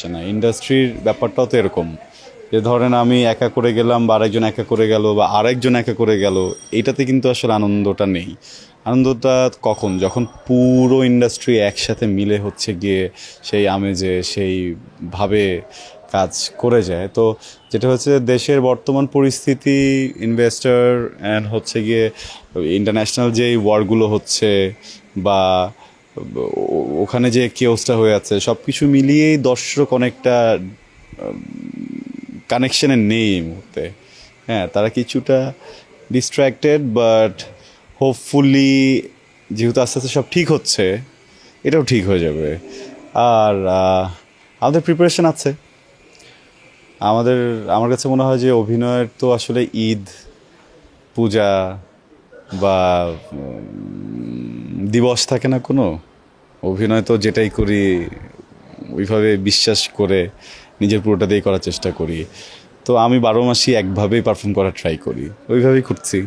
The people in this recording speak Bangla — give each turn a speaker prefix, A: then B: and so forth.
A: আসে না। ইন্ডাস্ট্রির ব্যাপারটাও তো এরকম। যে ধরেন আমি একা করে গেলাম বা আরেকজন একা করে গেল বা আরেকজন একা করে গেল, এটাতে কিন্তু আসলে আনন্দটা নেই। আনন্দটা কখন? যখন পুরো ইন্ডাস্ট্রি একসাথে মিলে হচ্ছে গিয়ে সেই আমেজে সেইভাবে কাজ করে যায়। তো যেটা হচ্ছে দেশের বর্তমান পরিস্থিতি ইনভেস্টর অ্যান্ড হচ্ছে গিয়ে ইন্টারন্যাশনাল যেই ওয়ারগুলো হচ্ছে বা ওখানে যে কেওসটা হয়ে আছে সব কিছু মিলিয়েই দর্শক অনেকটা কানেকশনে নেই এই মুহূর্তে। হ্যাঁ তারা কিছুটা ডিস্ট্র্যাক্টেড বাট হোপফুলি যেহেতু আস্তে আস্তে সব ঠিক হচ্ছে, এটাও ঠিক হয়ে যাবে। আর আমাদের প্রিপারেশন আছে। আমাদের, আমার কাছে মনে হয় যে অভিনয়ের তো আসলে ঈদ, পূজা বা দিবস থাকে না কোনো? অভিনয় তো যেটাই করি, ওইভাবে বিশ্বাস করে নিজের পুরোটা দিয়ে করার চেষ্টা করি। তো আমি বারো মাসই একভাবেই পারফর্ম করার ট্রাই করি। ওইভাবেই করছি।